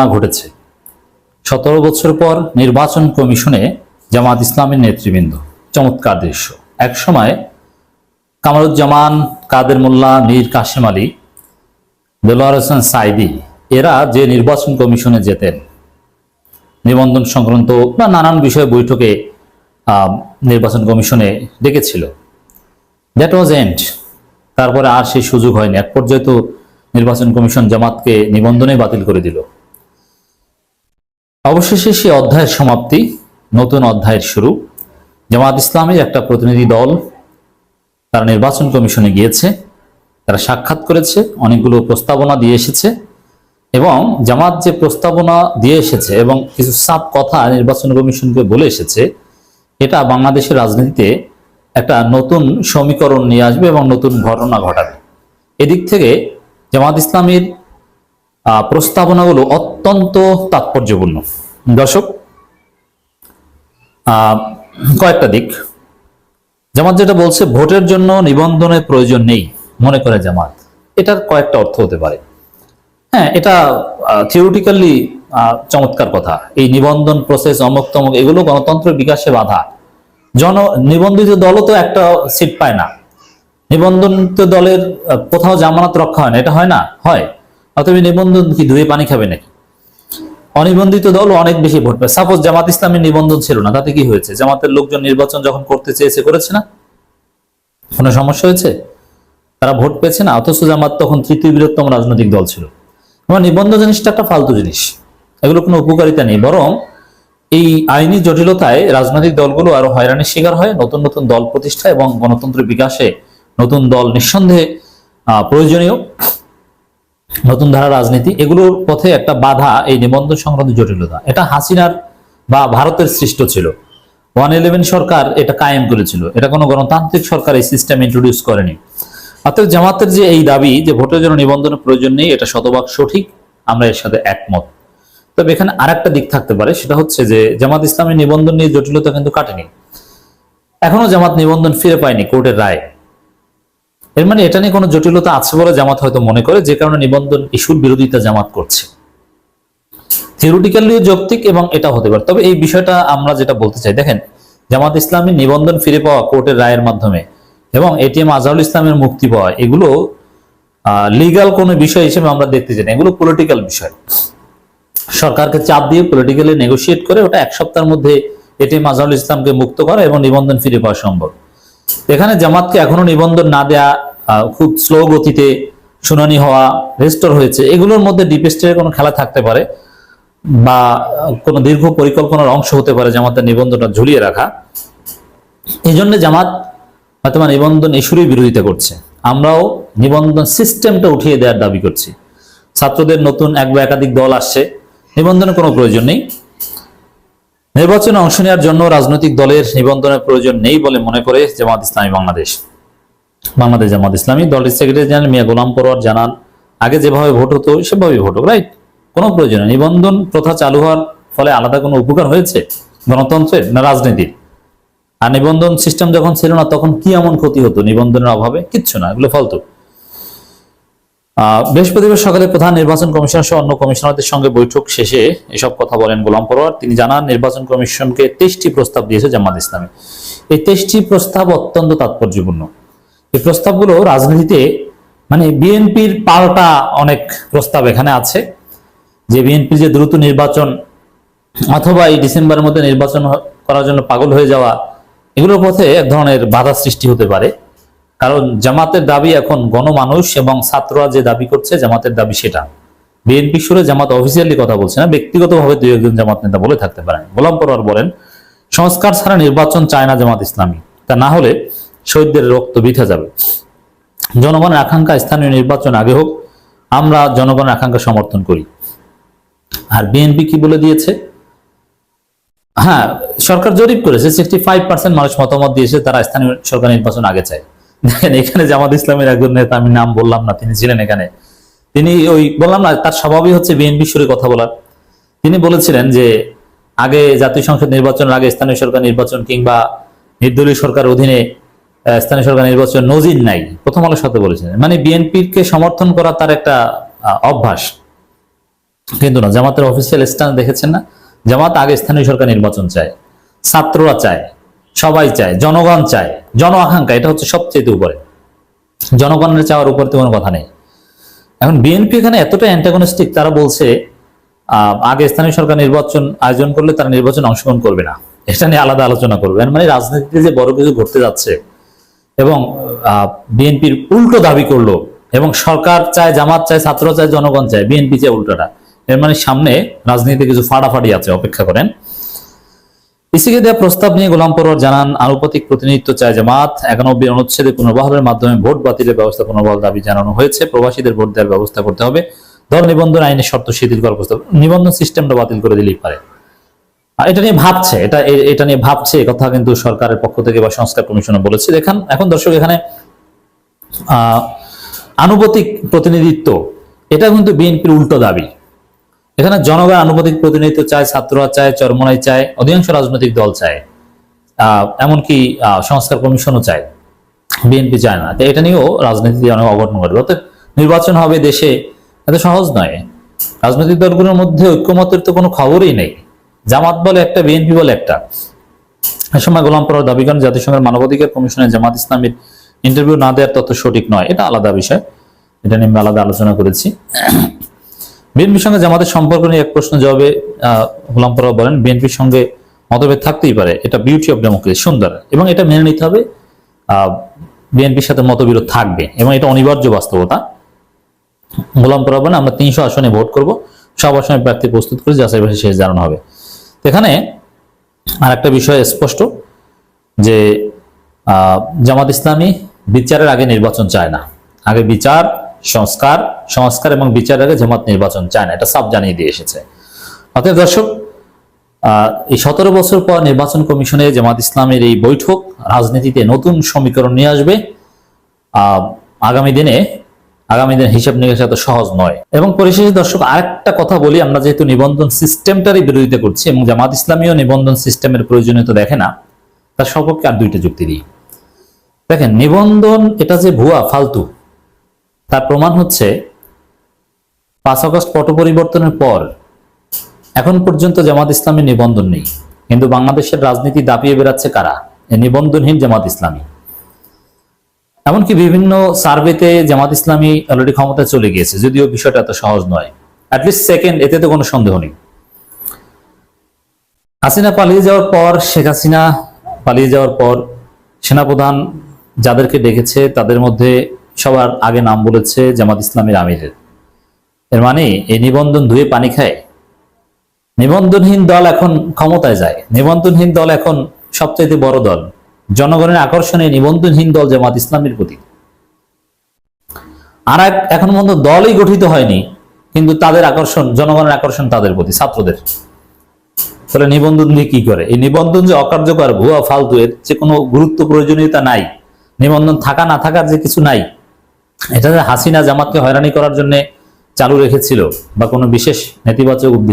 ঘটনা ঘটেছে। সতেরো বছর পর নির্বাচন কমিশনে জামাত ইসলামের নেতৃবৃন্দ। চমৎকার দৃশ্য। এক সময় কামারুজ্জামান, কাদের মোল্লা, মীর কাশেম আলী, দেলোয়ার হোসেন সাইদি, এরা যে নির্বাচন কমিশনে যেতেন, নিবন্ধন সংক্রান্ত বা নানান বিষয়ে বৈঠকে নির্বাচন কমিশনে ডেকেছিল। That was end. তারপরে আর সেই সুযোগ হয়নি। এক পর্যায়ে তো নির্বাচন কমিশন জামাতকে নিবন্ধনে বাতিল করে দিল। অবশেষে সে অধ্যায়ের সমাপ্তি, নতুন অধ্যায়ের শুরু। জামাত ইসলামের একটা প্রতিনিধি দল তারা নির্বাচন কমিশনে গিয়েছে, তারা সাক্ষাৎ করেছে, অনেকগুলো প্রস্তাবনা দিয়ে এসেছে এবং জামাত যে প্রস্তাবনা দিয়ে এসেছে এবং কিছু সাপ কথা নির্বাচন কমিশনকে বলে এসেছে, এটা বাংলাদেশের রাজনীতিতে একটা নতুন সমীকরণ নিয়ে আসবে এবং নতুন ঘটনা ঘটাবে। এদিক থেকে জামাত ইসলামের প্রস্তাবনাগুলো অত্যন্ত তাৎপর্যপূর্ণ। দর্শক কয়েকটা দিক। জামাত যেটা বলছে, ভোটের জন্য নিবন্ধনের প্রয়োজন নেই, মনে করে জামাত। এটার কয়েকটা অর্থ হতে পারে। হ্যাঁ এটা থিওরিটিক্যালি চমৎকার কথা। এই নিবন্ধন প্রসেস অমুক তমুক এগুলো গণতন্ত্রের বিকাশে বাধা। জন, নিবন্ধিত দলও তো একটা সিট পায় না। নিবন্ধনিত দলের কোথাও জামানত রক্ষা হয় না। এটা হয় না? হয়। অতএব নিবন্ধন কি ধুয়ে পানি খাবে নাকি? অনিবন্ধিত দল অনেক বেশি ভোট পায়। সাপোজ জামাত ইসলামের নিবন্ধন ছিল না, তাতে কি হয়েছে? জামাতের লোকজন নির্বাচন যখন করতে চেয়েছে, করেছে না? কোনো সমস্যা হয়েছে? তারা ভোট পেয়েছে না, অথচ জামাত তখন তৃতীয় বৃহত্তম রাজনৈতিক দল ছিল। এবং নিবন্ধন জিনিসটা একটা ফালতু জিনিস। এগুলো কোনো উপকারিতা নেই, বরং এই আইনি জটিলতায় রাজনৈতিক দলগুলো আরও হয়রানির শিকার হয়। নতুন নতুন দল প্রতিষ্ঠা এবং গণতন্ত্র বিকাশে নতুন দল নিঃসন্দেহে প্রয়োজনীয়। নতুন ধারা রাজনীতি, এগুলোর পথে একটা বাধা এই নিবন্ধন সংক্রান্ত জটিলতা। এটা হাসিনার বা ভারতের সৃষ্ট ছিল। ওয়ান ইলেভেন সরকার এটা কায়েম করেছিল। এটা কোনো গণতান্ত্রিক সরকার এই সিস্টেম ইন্ট্রোডিউস করেনি। অর্থাৎ জামাতের যে এই দাবি যে ভোটের জন্য নিবন্ধনের প্রয়োজন নেই, এটা শতভাগ সঠিক, আমরা এর সাথে একমত। তবে এখানে আরেকটা দিক থাকতে পারে, সেটা হচ্ছে যে জামাত ইসলামের নিবন্ধন নিয়ে জটিলতা কিন্তু কাটেনি। এখনও জামাত নিবন্ধন ফিরে পায়নি কোর্টের রায়। এর মানে এটা নিয়ে কোনো জটিলতা আছে বলে জামাত হয়তো মনে করে, যে কারণে নিবন্ধন ইস্যুর বিরোধিতা জামাত করছে। থিওরিটিক্যালিও যৌক্তিক এবং এটা হতে পারে। তবে এই বিষয়টা আমরা যেটা বলতে চাই, দেখেন, জামাত ইসলামী নিবন্ধন ফিরে পাওয়া কোর্টের রায়ের মাধ্যমে এবং এটিএম আজহারুল ইসলামের মুক্তি পাওয়া, এগুলো লিগাল কোনো বিষয় হিসেবে আমরা দেখতে চাই এগুলো পলিটিক্যাল বিষয়। সরকারকে চাপ দিয়ে পলিটিক্যালি নেগোসিয়েট করে ওটা এক সপ্তাহের মধ্যে এটিএম আজহারুল ইসলামকে মুক্ত করা এবং নিবন্ধন ফিরে পাওয়া সম্ভব। এখানে জামাতকে এখনও নিবন্ধন না দেয়া খুব স্লো গতিতে শুনানি হওয়া রেস্টোর হয়েছে, এগুলোর মধ্যে ডিপ স্টেটের কোনো খেলা থাকতে পারে বা কোনো দীর্ঘ পরিকল্পনার অংশ হতে পারে জামাতের নিবন্ধনটা ঝুলিয়ে রাখা। এই জন্য জামাত হয়তো বা নিবন্ধন ইস্যুরই বিরোধিতা করছে। আমরাও নিবন্ধন সিস্টেমটা উঠিয়ে দেওয়ার দাবি করছি। ছাত্রদের নতুন এক বা একাধিক দল আসছে, নিবন্ধনের কোনো প্রয়োজন নেই। নির্বাচনে অংশ নেওয়ার জন্য রাজনৈতিক দলের নিবন্ধনের প্রয়োজন নেই বলে মনে করে জামাত ইসলামী বাংলাদেশ। বাংলাদেশ জামাত ইসলামী দলের সেক্রেটারি জেনারেল মিয়া গোলাম পরোয়ার জানান, আগে যেভাবে ভোট হতো, সেভাবেই ভোট হোক, রাইট? কোনো প্রয়োজন নিবন্ধন প্রথা চালু হওয়ার ফলে আলাদা কোনো উপকার হয়েছে? গণতন্ত্রের না রাজনীতির? আর নিবন্ধন সিস্টেম যখন ছিল না, তখন কি এমন ক্ষতি হতো? নিবন্ধনের অভাবে? কিচ্ছু না, এগুলো ফালতু। বৃহস্পতিবার সকালে প্রধান নির্বাচন কমিশনার সহ অন্য কমিশনারদের সঙ্গে বৈঠক শেষে এসব কথা বলেন গোলাম পরোয়ার। তিনি জানান, নির্বাচন কমিশনকে তেইশটি প্রস্তাব দিয়েছে জামাত ইসলামী। এই তেইশটি প্রস্তাব অত্যন্ত তাৎপর্যপূর্ণ। এই প্রস্তাবগুলো রাজনীতিতে মানে বিএনপির পাল্টা অনেক প্রস্তাব এখানে আছে। যে বিএনপি যে দ্রুত নির্বাচন অথবা এই ডিসেম্বরের মধ্যে নির্বাচন করার জন্য পাগল হয়ে যাওয়া, এগুলোর পথে এক ধরনের বাধা সৃষ্টি হতে পারে। কারণ জামাতের দাবি এখন গণমানুষ এবং ছাত্ররা যে দাবি করছে, জামাতের দাবি সেটা। বিএনপি সুরে জামাত অফিসিয়ালি কথা বলছে না, ব্যক্তিগতভাবে দুই একজন জামাত নেতা বলে থাকতে পারেন। গোলাম পরোয়ার বলেন, সংস্কার ছাড়া নির্বাচন চায় না জামাত ইসলামী। তা না হলে শহীদদের রক্ত বৃথা যাবে। জনগণের আকাঙ্ক্ষা স্থানীয় নির্বাচন আগে হোক, আমরা জনগণের আকাঙ্ক্ষা সমর্থন করি। আর বিএনপি কি বলে দিয়েছে? হ্যাঁ সরকার জরিপ করেছে সিক্সটি ফাইভ পার্সেন্ট মানুষ মতামত দিয়েছে, তারা স্থানীয় সরকার নির্বাচন আগে চায়। দেখেন, এখানে জামাত ইসলামের একজন নেতা, আমি নাম বললাম না, তিনি ছিলেন এখানে। তিনি ওই, বললাম না, তার স্বভাবই হচ্ছে বিএনপি সুরে কথা বলার। তিনি বলেছিলেন যে, আগে জাতীয় সংসদ নির্বাচনের আগে স্থানীয় সরকার নির্বাচন কিংবা নির্দলীয় সরকার অধীনে স্থানীয় সরকার নির্বাচন নজির নাই। প্রথম আলোর সাথে বলেছিলেন। মানে বিএনপির কে সমর্থন করা তার একটা অভ্যাস। কিন্তু না, জামাতের অফিসিয়াল স্ট্যান্ড দেখেছেন না? জামাত আগে স্থানীয় সরকার নির্বাচন চায়, ছাত্ররা চায়। সবাই চায়, জনগণ চায় জন আকাঙ্ক্ষা এটা হচ্ছে সবচেয়ে উপরে। জনগণের চাওয়ার উপর তো কোনো কথা নেই। এখন বিএনপি এখানে এতটা অ্যান্টাগনিস্টিক তারা বলছে আগে স্থানীয় সরকার নির্বাচন আয়োজন করলে তারা নির্বাচন অংশগ্রহণ করবে না। এটা নিয়ে আলাদা আলোচনা করবে। মানে রাজনীতিতে যে বড় কিছু ঘটতে যাচ্ছে এবং বিএনপির উল্টো দাবি করল এবং সরকার চায়, জামাত চায়, ছাত্র চায়, জনগণ চায়, বিএনপি চায় উল্টোটা। এর মানে সামনে রাজনীতিতে কিছু ফাটাফাটি আছে, অপেক্ষা করেন। ইসিকে দেওয়া প্রস্তাব নিয়ে গোলাম পরোয়ার জানান আনুপাতিক প্রতিনিধিত্ব চায় জামাত। একানব্বই অনুচ্ছেদে পুনর্বহালের মাধ্যমে ভোট বাতিলের ব্যবস্থা পুনর্বহাল দাবি জানানো হয়েছে। প্রবাসীদের ভোট দেওয়ার ব্যবস্থা করতে হবে। ধর নিবন্ধন আইনের শর্ত শিথিল করার প্রস্তাব নিবন্ধন সিস্টেমটা বাতিল করে দিলেই পারে। এটা নিয়ে ভাবছে এটা এটা নিয়ে ভাবছে কথা কিন্তু সরকারের পক্ষ থেকে বা সংস্কার কমিশনে বলেছে। দেখেন এখন দর্শক এখানে আহ, আনুপাতিক প্রতিনিধিত্ব এটা কিন্তু বিএনপির উল্টো দাবি। এখানে জনগণ আনুপাতিক প্রতিনিধিত্ব চায়, ছাত্ররা চায়, চরমনাই চায়, অধিকাংশ রাজনৈতিক দল চায়। এমনকি সংস্কার কমিশনও চায়। বিএনপি চায় না। তো এটা নিয়েও রাজনীতি অনেক অঘটন ঘটবে। অর্থাৎ নির্বাচন হবে দেশে এত সহজ নয়। রাজনৈতিক দলগুলোর মধ্যে ঐক্যমতের তো কোনো খবরই নেই। জামাত বলে একটা, বিএনপি বলে একটা। এ সময় গোলাম পরার দাবি করেন, জাতিসংঘের মানবাধিকার কমিশনে জামাত ইসলামের ইন্টারভিউ না দেওয়ার তথ্য সঠিক নয়। এটা আলাদা বিষয়। এটা নিয়ে আলাদা আলোচনা করেছি। বিএনপির সঙ্গে জামাতের সম্পর্ক নিয়ে এক প্রশ্ন জবাবে গোলাম বলেন, বিএনপির সঙ্গে মতভেদ থাকতেই পারে। এটা বিউটি অফ ডেমোক্রেসি সুন্দর। এবং এটা মেনে নিতে হবে বিএনপির সাথে মতবিরোধ থাকবে। এবং এটা অনিবার্য বাস্তবতা। গোলাম বলেন, আমরা তিনশো আসনে ভোট করব, সব আসনে প্রার্থী প্রস্তুত করে যাচাই বাছাই শেষ জানানো হবে। এখানে আর একটা বিষয় স্পষ্ট, যে জামাত ইসলামী বিচারের আগে নির্বাচন চায় না। আগে বিচার সংস্কার সংস্কার এবং বিচার আগে জামাত নির্বাচন চায় না, এটা সব জানিয়ে দিয়ে এসেছে। অতএব দর্শক এই সতেরো বছর পর নির্বাচন কমিশনে জামাত ইসলামের এই বৈঠক রাজনীতিতে নতুন সমীকরণ নিয়ে আসবে। আগামী দিনে আগামী দিনে হিসাব নিকাশ এত সহজ নয়। এবং পরিশেষে দর্শক, আরেকটা কথা বলি, আমরা যেহেতু নিবন্ধন সিস্টেমটারই বিরোধিতা করছি এবং জামাত ইসলামীও নিবন্ধন সিস্টেমের প্রয়োজনীয়তা দেখে না, তার সপক্ষে আর দুইটা যুক্তি দিই। দেখেন, নিবন্ধন এটা যে ভুয়া, ফালতু তার প্রমাণ হচ্ছে পাঁচ আগস্ট পট পরিবর্তনের পর এখন পর্যন্ত জামাত ইসলামের নিবন্ধন নেই। কিন্তু বাংলাদেশের রাজনীতি দাপিয়ে বেড়াচ্ছে কারা? নিবন্ধনহীন জামাত ইসলামী। এমনকি বিভিন্ন সার্ভেতে জামাত ইসলামী অলরেডি ক্ষমতায় চলে গিয়েছে, যদিও বিষয়টা এত সহজ নয়। অ্যাটলিস্ট সেকেন্ড এতে তো কোনো সন্দেহ নেই। হাসিনা পালিয়ে যাওয়ার পর, শেখ হাসিনা পালিয়ে যাওয়ার পর সেনাপ্রধান যাদেরকে ডেকেছে, তাদের মধ্যে সবার আগে নাম বলেছে জামাত ইসলামের আমিরের। এর মানে এই নিবন্ধন ধুয়ে পানি খায়। নিবন্ধনহীন দল এখন ক্ষমতায় যায়। নিবন্ধনহীন দল এখন সবচাইতে বড় দল। জনগণের আকর্ষণে নিবন্ধনহীন দল জামাত ইসলামের প্রতি। আর এখন পর্যন্ত দলই গঠিত হয়নি, কিন্তু তাদের আকর্ষণ, জনগণের আকর্ষণ তাদের প্রতি, ছাত্রদের। তাহলে নিবন্ধন দিয়ে কি করে? এই নিবন্ধন যে অকার্যকর, ভুয়া, ফালতু, এর যে কোনো গুরুত্ব প্রয়োজনীয়তা নাই। নিবন্ধন থাকা না থাকার যে কিছু নাই। এটা যে হাসিনা জামাতকে হয়রানি করার জন্য চালু রেখেছিল বা কোনো বিশেষ নেতিবাচক